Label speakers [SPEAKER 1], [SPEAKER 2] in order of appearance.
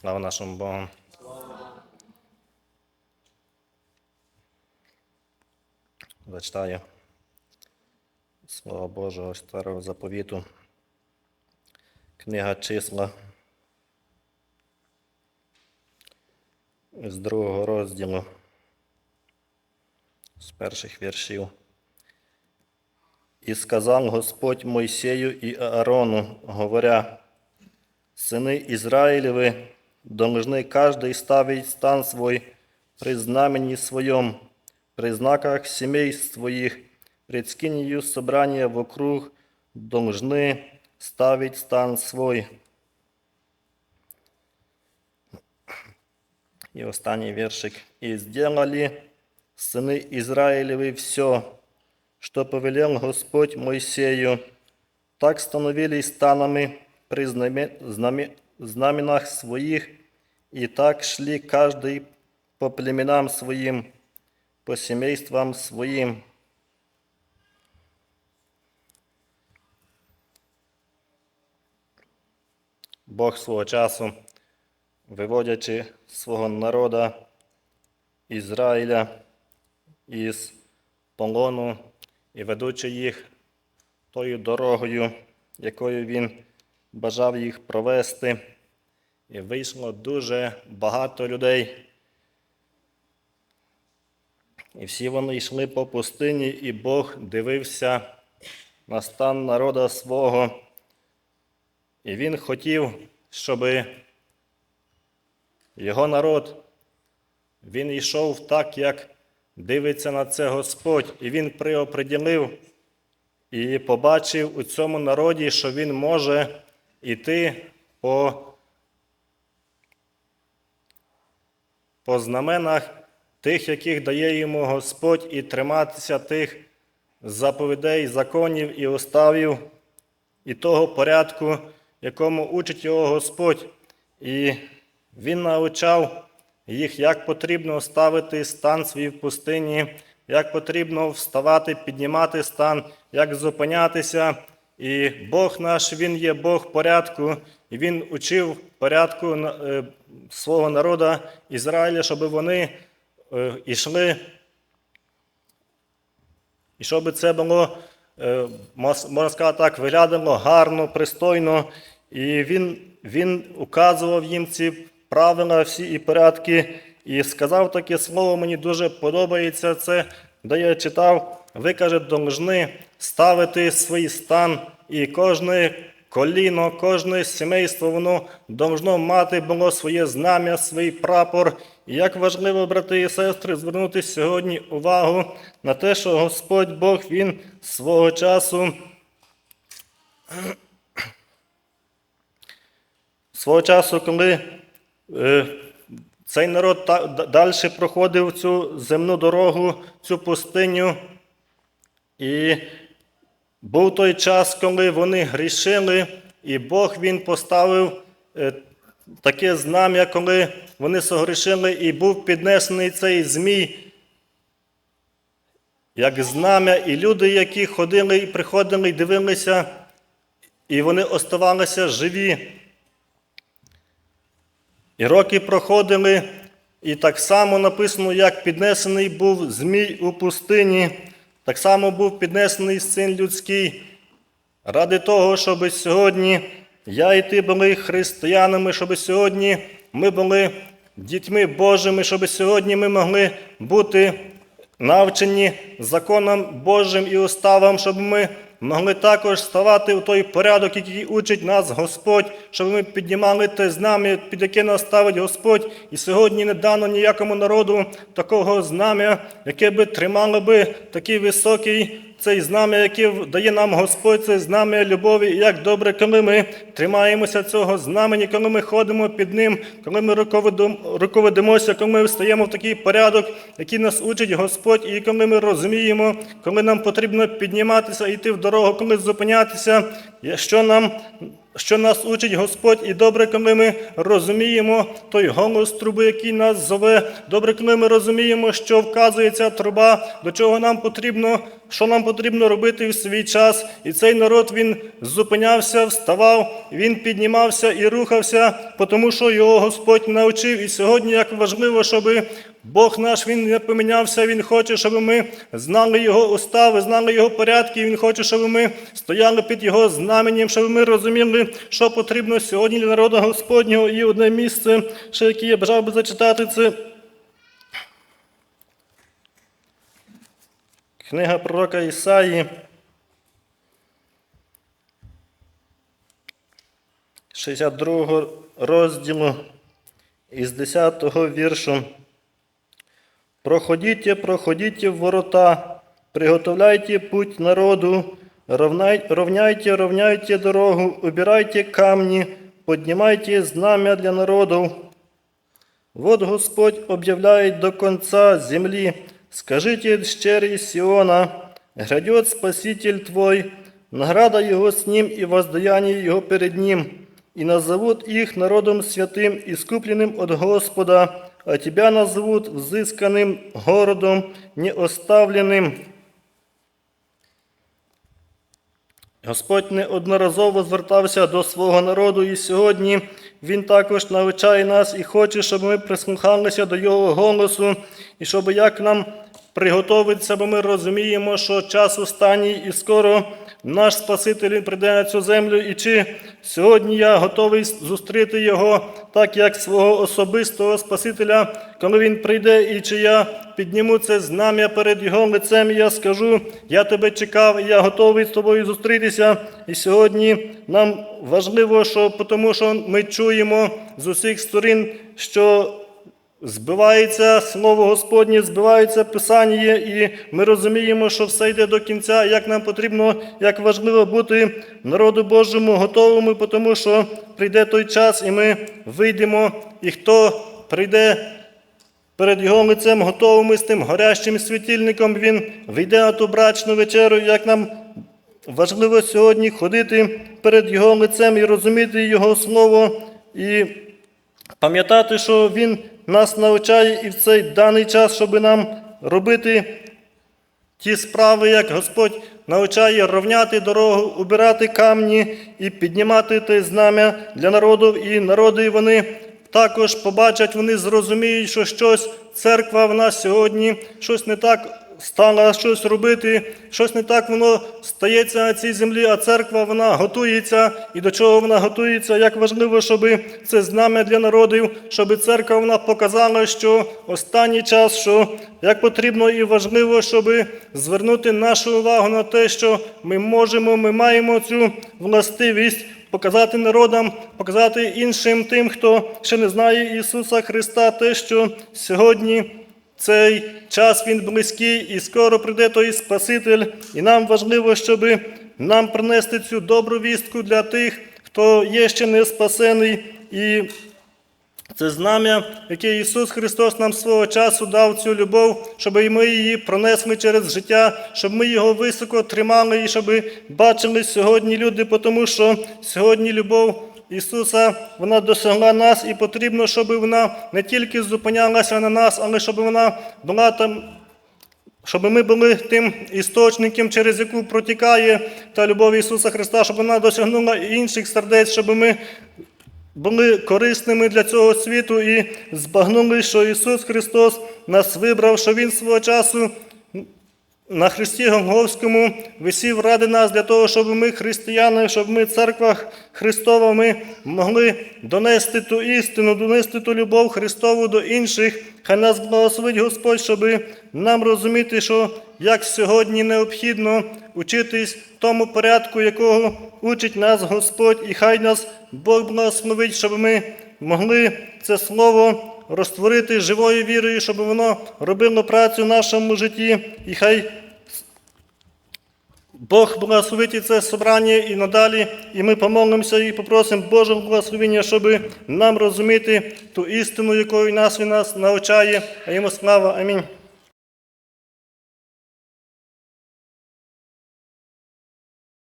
[SPEAKER 1] Слава нашому Богу. Зачитаю Слова Божого старого заповіту. Книга числа з другого розділу, з перших віршів. І сказав Господь Мойсею і Аарону, говоря, Сыны Израилевы должны каждый ставить стан свой при знамени своем, при знаках семей своих, пред скинью собрания вокруг должны ставить стан свой. И останній віршик. «И сделали сыны Израилевы все, что повелел Господь Моисею, так становились станами при знаме- знаме- знаменах своих, и так шли каждый по племенам своим, по семействам своим. Бог свого часу, виводячи свого народа Ізраїля із полону і ведучи їх тою дорогою, якою він бажав їх провести. І вийшло дуже багато людей. І всі вони йшли по пустині, і Бог дивився на стан народа свого. І він хотів, щоб його народ він йшов так, як дивиться на це Господь, і він приоприділив і побачив у цьому народі, що він може йти по, по знаменах тих, яких дає йому Господь, і триматися тих заповідей, законів і уставів, і того порядку, якому учить його Господь. І він навчав їх, як потрібно ставити стан свій в пустині, як потрібно вставати, піднімати стан, як зупинятися. І Бог наш, Він є Бог порядку, і Він учив порядку е, свого народу Ізраїля, щоб вони е, йшли, і щоб це було, е, можна сказати так, виглядало гарно, пристойно. І він, він указував їм ці правила, всі і порядки, і сказав таке слово, мені дуже подобається це, де я читав, ви, каже, должны ставити свій стан, і кожне коліно, кожне сімейство, воно должно мати було своє знам'я, свій прапор. І як важливо, брати і сестри, звернути сьогодні увагу на те, що Господь Бог Він свого часу. Свого часу, коли е, цей народ та, далі проходив цю земну дорогу, цю пустиню, і був той час, коли вони грішили, і Бог він поставив е, таке знам'я, коли вони согрішили, і був піднесений цей змій, як знам'я, і люди, які ходили і приходили, і дивилися, і вони оставалися живі. І роки проходили, і так само написано, як піднесений був змій у пустині, так само був піднесений син людський. Ради того, щоб сьогодні я і ти були християнами, щоб сьогодні ми були дітьми Божими, щоб сьогодні ми могли бути навчені законом Божим і уставам, щоб ми могли також ставати у той порядок, який учить нас Господь, щоб ми піднімали те знам'я, під яке нас ставить Господь. І сьогодні не дано ніякому народу такого знам'я, яке би тримало би такий високий цей знам'я, яке дає нам Господь, це знам'я любові. І як добре, коли ми тримаємося цього знамені, коли ми ходимо під ним, коли ми руководимося, коли ми встаємо в такий порядок, який нас учить Господь, і коли ми розуміємо, коли нам потрібно підніматися, йти в дорогу, коли зупинятися, що нам. Що нас учить Господь, і добре, коли ми розуміємо той голос труби, який нас зове. Добре, коли ми розуміємо, що вказується труба, до чого нам потрібно що нам потрібно робити в свій час. І цей народ він зупинявся, вставав, він піднімався і рухався, тому що його Господь навчив. І сьогодні як важливо, щоб Бог наш він не помінявся. Він хоче, щоб ми знали його устави, знали його порядки. Він хоче, щоб ми стояли під його знаменем, щоб ми розуміли, що потрібно сьогодні для народу Господнього. І одне місце, ще яке я бажав би зачитати, це книга пророка Ісаї. 62 розділу із 10 віршу. Проходіть, проходіть в ворота, приготовляйте путь народу, ровняйте, ровняйте дорогу, убирайте камни, поднимайте знамя для народов. Вот Господь объявляет до конца земли, скажите щери Сиона, грядет Спаситель твой, награда Его с ним и воздаяние Его перед ним, и назовут их народом святым, искупленным от Господа, а тебя назовут взысканным городом, неоставленным. Господь неодноразово звертався до свого народу, і сьогодні Він також навчає нас і хоче, щоб ми прислухалися до Його голосу, і щоб як нам приготуватися, бо ми розуміємо, що час останній і скоро наш Спаситель прийде на цю землю. І чи сьогодні я готовий зустріти Його так, як свого особистого Спасителя, коли Він прийде, і чи я підніму це знам'я перед Його лицем, і я скажу, я тебе чекав, і я готовий з тобою зустрітися. І сьогодні нам важливо, що тому що ми чуємо з усіх сторін, що збивається слово Господнє, збивається Писання, і ми розуміємо, що все йде до кінця, як нам потрібно, як важливо бути народу Божому готовими, тому що прийде той час, і ми вийдемо, і хто прийде перед його лицем готовими з тим горящим світильником, він вийде на ту брачну вечерю, як нам важливо сьогодні ходити перед його лицем і розуміти його слово, і пам'ятати, що він нас навчає і в цей даний час, щоб нам робити ті справи, як Господь навчає ровняти дорогу, убирати камні і піднімати те знам'я для народу, і народи вони також побачать, вони зрозуміють, що щось церква в нас сьогодні, щось не так стала щось робити, щось не так воно стається на цій землі, а церква вона готується. І до чого вона готується? Як важливо, щоб це знам'я для народів, щоб церква вона показала, що останній час, що як потрібно і важливо, щоб звернути нашу увагу на те, що ми можемо, ми маємо цю властивість. Показати народам, показати іншим тим, хто ще не знає Ісуса Христа, те, що сьогодні цей час він близький і скоро прийде той Спаситель. І нам важливо, щоб нам принести цю добру вістку для тих, хто є ще не спасений. І це знам'я, яке Ісус Христос нам свого часу дав цю любов, щоб і ми її пронесли через життя, щоб ми його високо тримали і щоб бачили сьогодні люди, тому що сьогодні любов Ісуса вона досягла нас, і потрібно, щоб вона не тільки зупинялася на нас, але щоб вона була там. Щоб ми були тим істочником, через яку протікає та любов Ісуса Христа, щоб вона досягнула інших сердець, щоб ми були корисними для цього світу і збагнули, що Ісус Христос нас вибрав, що Він свого часу на Христі Голговському висів ради нас для того, щоб ми, християни, щоб ми, церква Христова, ми могли донести ту істину, донести ту любов Христову до інших. Хай нас благословить Господь, щоб нам розуміти, що як сьогодні необхідно учитись тому порядку, якого учить нас Господь, і хай нас Бог благословить, щоб ми могли це слово розтворити живою вірою, щоб воно робило працю в нашому житті, і хай Бог благословить це собрання і надалі, і ми помолимося і попросимо Божого благословення, щоб нам розуміти ту істину, якою нас він нас навчає. А йому слава. Амінь.